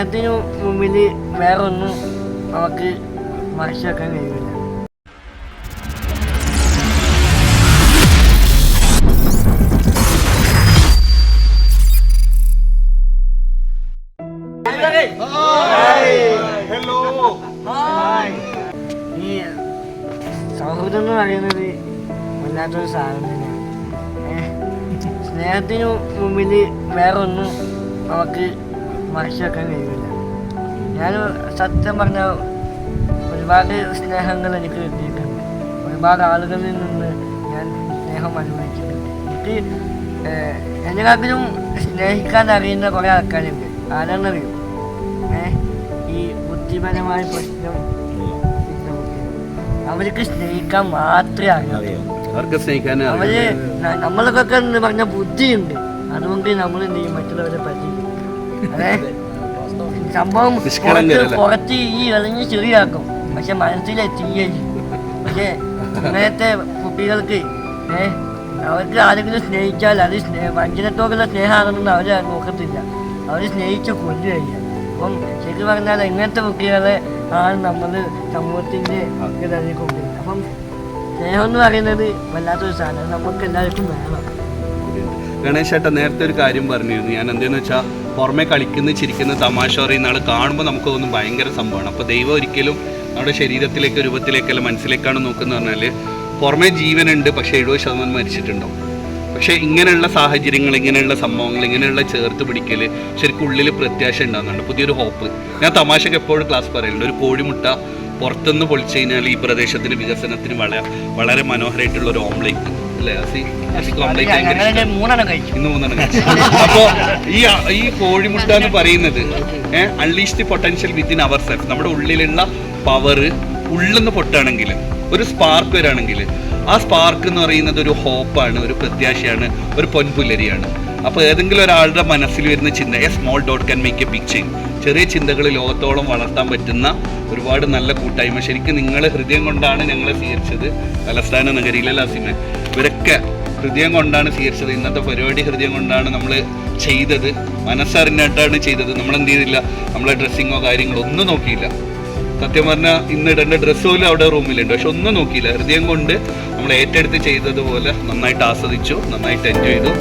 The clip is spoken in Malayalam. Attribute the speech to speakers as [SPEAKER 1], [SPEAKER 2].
[SPEAKER 1] സ്നേഹത്തിനു മുമ്പിൽ വേറൊന്നും നമുക്ക് മറച്ചു വെക്കാൻ കഴിയില്ല. ഈ സൗഹൃദം എന്ന് പറയുന്നത് വല്ലാത്തൊരു സാധനം തന്നെയാണ്. സ്നേഹത്തിനു മുമ്പിൽ വേറൊന്നും നമുക്ക് മറച്ചു വെക്കാൻ കഴിയില്ല ഞാൻ സത്യം പറഞ്ഞ ഒരുപാട് സ്നേഹങ്ങൾ എനിക്ക് കിട്ടിയിട്ടുണ്ട്. ഒരുപാട് ആളുകളിൽ നിന്ന് ഞാൻ സ്നേഹം അനുഭവിച്ചിട്ടുണ്ട്. എനിക്ക് എന്നെക്കാട്ടിലും സ്നേഹിക്കാൻ അറിയുന്ന കുറേ ആൾക്കാരുണ്ട്. ആരാണെന്നറിയും? ഏ ഈ ബുദ്ധിപരമായ പ്രശ്നം. അവർക്ക് സ്നേഹിക്കാൻ മാത്രമേ അറിയാം.
[SPEAKER 2] അവർക്ക് സ്നേഹിക്കാനേ
[SPEAKER 1] അവർ നമ്മൾക്കൊക്കെ പറഞ്ഞ ബുദ്ധിയുണ്ട്. അതുകൊണ്ട് നമ്മൾ എന്ത് ചെയ്യും? മറ്റുള്ളവരെ പറ്റി അതെ. സംഭവം. പുറത്ത് ഈ എറിഞ്ഞ് ചെറിയാക്കും. പക്ഷെ മനസ്സിലെ തീയൽ പക്ഷെ ഇങ്ങനത്തെ കുട്ടികൾക്ക് ഏഹ് അവർക്ക് ആരെങ്കിലും സ്നേഹിച്ചാൽ അത് സ്നേഹ വഞ്ചനത്തോടുള്ള സ്നേഹമാണെന്ന് അവർ നോക്കത്തില്ല അവർ സ്നേഹിച്ച് കൊല്ലുകയില്ല അപ്പം ശരിക്കും പറഞ്ഞാൽ ഇങ്ങനത്തെ കുട്ടികളെ ആണ് നമ്മൾ സമൂഹത്തിന്റെ ഇതായി കൊണ്ടുവരുന്നത് അപ്പം സ്നേഹം എന്ന് പറയുന്നത് വല്ലാത്തൊരു സാധനം നമുക്ക് എല്ലാവർക്കും വേണം.
[SPEAKER 2] ഗണേശ് ചേട്ടൻ നേരത്തെ ഒരു കാര്യം പറഞ്ഞിരുന്നു. ഞാൻ എന്തെന്ന് വെച്ചാൽ പുറമെ കളിക്കുന്ന ചിരിക്കുന്ന തമാശ പറയുന്ന ആൾ കാണുമ്പോൾ നമുക്ക് തോന്നും ഭയങ്കര സംഭവമാണ്. അപ്പോൾ ദൈവം ഒരിക്കലും നമ്മുടെ ശരീരത്തിലേക്ക് രൂപത്തിലേക്കല്ല മനസ്സിലേക്കാണ് നോക്കുന്നത് പറഞ്ഞാൽ പുറമെ ജീവനുണ്ട് പക്ഷേ എഴുപത് ശതമാനം മരിച്ചിട്ടുണ്ടാവും. പക്ഷേ ഇങ്ങനെയുള്ള സാഹചര്യങ്ങൾ ഇങ്ങനെയുള്ള സംഭവങ്ങൾ ഇങ്ങനെയുള്ള ചേർത്ത് പിടിക്കൽ ശരിക്കും ഉള്ളിൽ പ്രത്യാശ ഉണ്ടാകുന്നുണ്ട്. പുതിയൊരു ഹോപ്പ് ഞാൻ തമാശക്ക് എപ്പോഴും ക്ലാസ് പറയലുണ്ട്. ഒരു കോഴിമുട്ട പുറത്തുനിന്ന് പൊളിച്ചു കഴിഞ്ഞാൽ ഈ പ്രദേശത്തിന് വികസനത്തിന് വളരെ വളരെ മനോഹരമായിട്ടുള്ള ഒരു ഓംലേറ്റ് അല്ലേ അസി അസിക്ക് ഓംലേറ്റ് ഭയങ്കര ഇഷ്ടമാണ്.
[SPEAKER 1] ഞങ്ങൾ മൂന്നെണ്ണം കഴിച്ചു
[SPEAKER 2] ഇന്ന് മൂന്നെണ്ണം കഴിച്ചു. അപ്പോ ഈ ഈ കോഴിമുട്ട എന്ന് പറയുന്നത് unleash the potential within our self നമ്മുടെ ഉള്ളിലുള്ള പവർ ഉള്ളിന്ന് പൊട്ടാണെങ്കിൽ ഒരു സ്പാർക്ക് വരാണെങ്കിൽ ആ സ്പാർക്ക് എന്ന് പറയുന്നത് ഒരു ഹോപ്പാണ് ഒരു പ്രത്യാശയാണ് ഒരു പൊൻപുലരിയാണ് അപ്പോൾ ഏതെങ്കിലും ഒരാളുടെ മനസ്സിൽ വരുന്ന ചിന്ത a small dot can make a big change ചെറിയ ചിന്തകൾ ലോകത്തോളം വളർത്താൻ പറ്റുന്ന ഒരുപാട് നല്ല കൂട്ടായ്മ. ശരിക്കും നിങ്ങൾ ഹൃദയം കൊണ്ടാണ് ഞങ്ങളെ സ്വീകരിച്ചത് തലസ്ഥാന നഗരിയിലെ ലാസിമ. ഇവരൊക്കെ ഹൃദയം കൊണ്ടാണ് സ്വീകരിച്ചത്. ഇന്നത്തെ പരിപാടി ഹൃദയം കൊണ്ടാണ് നമ്മൾ ചെയ്തത്. മനസ്സറിഞ്ഞിട്ടാണ് ചെയ്തത്. നമ്മൾ എന്ത് ചെയ്തില്ല? നമ്മളെ ഡ്രസ്സിങ്ങോ കാര്യങ്ങളോ ഒന്നും നോക്കിയില്ല. സത്യം പറഞ്ഞാൽ ഇന്ന് ഇടേണ്ട ഡ്രസ്സ് പോലും അവിടെ റൂമിലുണ്ട്. പക്ഷെ ഒന്നും നോക്കിയില്ല. ഹൃദയം കൊണ്ട് നമ്മൾ ഏറ്റെടുത്ത് ചെയ്തതുപോലെ നന്നായിട്ട് ആസ്വദിച്ചു നന്നായിട്ട് എൻജോയ് ചെയ്തു.